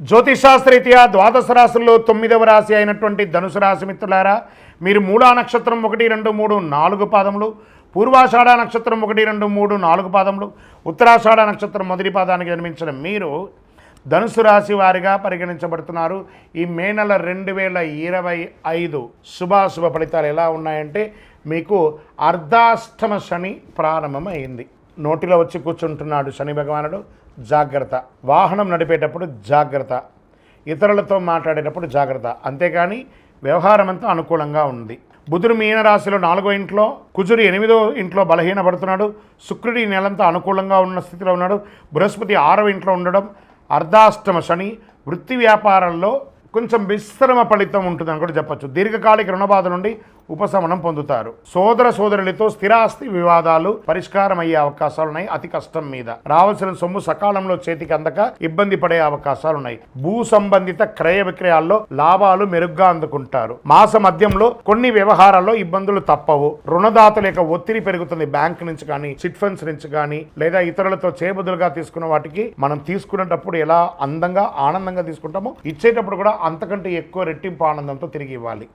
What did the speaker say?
జ్యోతిషాస్త్రరీత్యా ద్వాదశ రాశుల్లో తొమ్మిదవ రాశి అయినటువంటి ధనుసు రాశి మిత్రులారా మీరు మూలా నక్షత్రం ఒకటి రెండు మూడు నాలుగు పాదములు పూర్వాషాఢ నక్షత్రం ఒకటి రెండు మూడు నాలుగు పాదములు ఉత్తరాషాఢ నక్షత్రం మొదటి పాదానికి జన్మించిన మీరు ధనుసు రాశి వారిగా పరిగణించబడుతున్నారు. ఈ మే నెల రెండు వేల ఇరవై ఐదు శుభాశుభ ఫలితాలు ఎలా ఉన్నాయంటే మీకు అర్ధాష్టమ శని ప్రారంభమైంది. నోటిలో వచ్చి కూర్చుంటున్నాడు శని భగవానుడు. జాగ్రత్త. వాహనం నడిపేటప్పుడు జాగ్రత్త. ఇతరులతో మాట్లాడేటప్పుడు జాగ్రత్త. అంతేకాని వ్యవహారం అంతా అనుకూలంగా ఉంది. బుధుడు మీనరాశిలో నాలుగో ఇంట్లో కుజుడు ఎనిమిదో ఇంట్లో బలహీనపడుతున్నాడు. శుక్రుడి నెలంతా అనుకూలంగా ఉన్న స్థితిలో ఉన్నాడు. బృహస్పతి ఆరవ ఇంట్లో ఉండడం అర్ధాష్టమ శని వృత్తి వ్యాపారంలో కొంచెం విశ్రమ ఫలితం ఉంటుందని కూడా చెప్పొచ్చు. దీర్ఘకాలిక రుణబాధ నుండి ఉపశమనం పొందుతారు. సోదర సోదరులతో స్థిరాస్తి వివాదాలు పరిష్కారమయ్యే అవకాశాలున్నాయి. అవకాశాలు ఉన్నాయి అతి కష్టం మీద. రావాల్సిన సొమ్ము సకాలంలో చేతికి అందక ఇబ్బంది పడే అవకాశాలు ఉన్నాయి భూ సంబంధిత క్రయ విక్రయాల్లో లాభాలు మెరుగ్గా అందుకుంటారు. మాస మధ్యంలో కొన్ని వ్యవహారాల్లో ఇబ్బందులు తప్పవు. రుణదాతల యొక్క ఒత్తిడి పెరుగుతుంది. బ్యాంక్ నుంచి కానీ చిట్ ఫండ్స్ నుంచి కానీ లేదా ఇతరులతో చేబదులుగా తీసుకున్న వాటికి మనం తీసుకునేటప్పుడు ఎలా అందంగా ఆనందంగా తీసుకుంటామో ఇచ్చేటప్పుడు కూడా అంతకంటే ఎక్కువ రెట్టింపు ఆనందంతో తిరిగి ఇవ్వాలి.